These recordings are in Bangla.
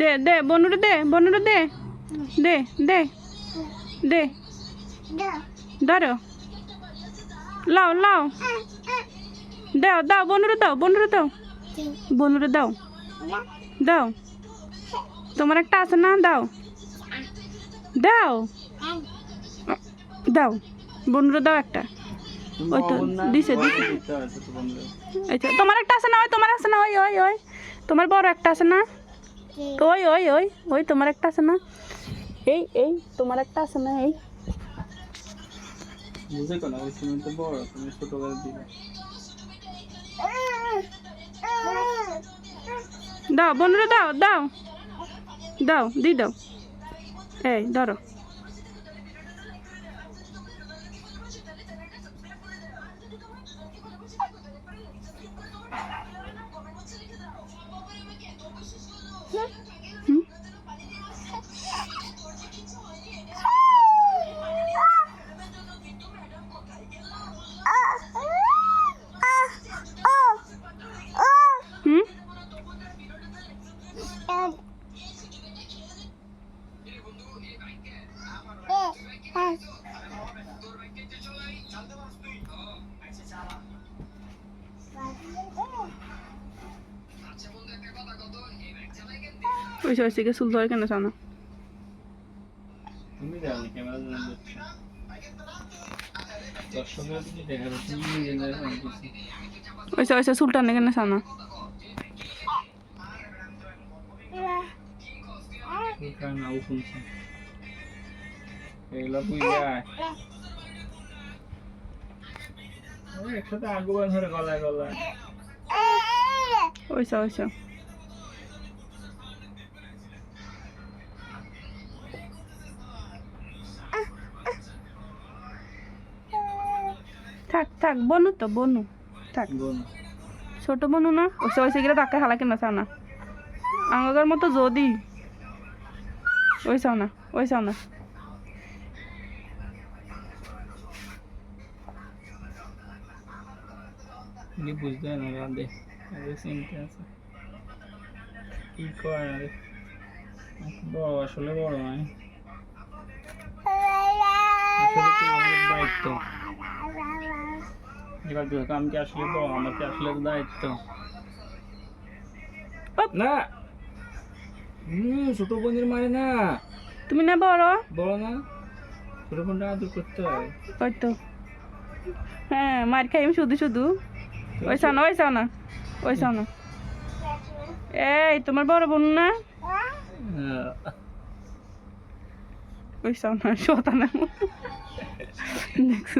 দে দে বনুরে দে বনুরে দে। দে দে দে। ধরো। লাও লাও। দাও দাও বনুরে দাও বনুরে দাও। বনুরে দাও। দাও। তোমার একটা আছে না? দাও। দাও। দাও। বনুরে দাও একটা। ওই তো দিছে দিছে। আচ্ছা তোমার একটা আছে না? ওই তোমার আছে না? ওই ওই ওই। তোমার বড় একটা আছে না? ওই ওই ওই ওই তোমার একটা আছে না? এই এই তোমার একটা আছে না এই? বুঝে কেন ওই তুমি তো বড় তুমি ছোট করে দাও বনুরে দাও দাও। দাও দি দাও। এই ধরো। ওই সব থেকে চুল ধরে কেন চাও না তুমি জানি ক্যামেরা জানি দেখছ দর্শকের দিকে দেখা যাচ্ছে তুমি নিজে না কিছু ওই সব ওই সব চুল টানে কেন চাও না কারণ আউ শুনছি। এগুলো একসাথে ধরে গলায় গলায়। থাক থাক বনু তো বনু। থাক। ছোট বনু না? ওই সব ওই সেগুলো তাকে হালা কেন চাও না। আঙ্গকার মতো যদি। ওই চাও না ওই চাও না। কি বুঝতে না রাধে চিনতে আছে কি কয় আরে বড় আসলে বড় নয় আসলে কি আমাদের দায়িত্ব এবার দেখো আমি কি আসলে বড় আমার কি আসলে দায়িত্ব না হুম ছোট বোনের মারে না তুমি না বড় বড় না ছোট বোনটা আদর করতে হয় ওই হ্যাঁ মার খাই আমি শুধু শুধু ওই চাও না ওই চাও না ওই চাও না। এই, তোমার বড় বোন না। ওই চাও না শোতা না দেখছ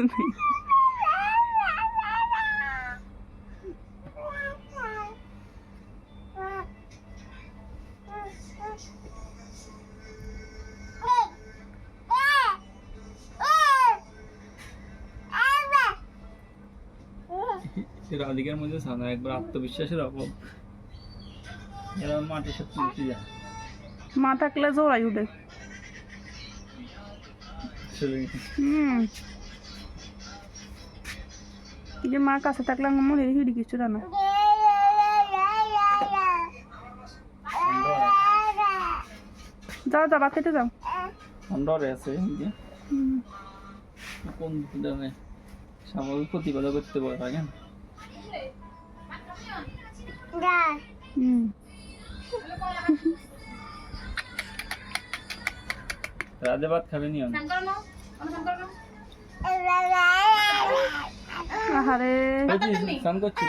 তুমি? সে রাধিকার মধ্যে সানা একবার আত্মবিশ্বাসের অভাব। এরা মাটির সাথে মিশে যায়। মা থাকলে জোড়াই উঠে। হুম। যে মা কাছে থাকলে আমার মনে হিড়ি কিছু না যাও ভাত খেতে যাও। ডরে আছে যে। কোন স্বাভাবিক প্রতিবাদ করতে পারে কেন হুম রাধে ভাত খাবে নি। আহারে। স্নান করছি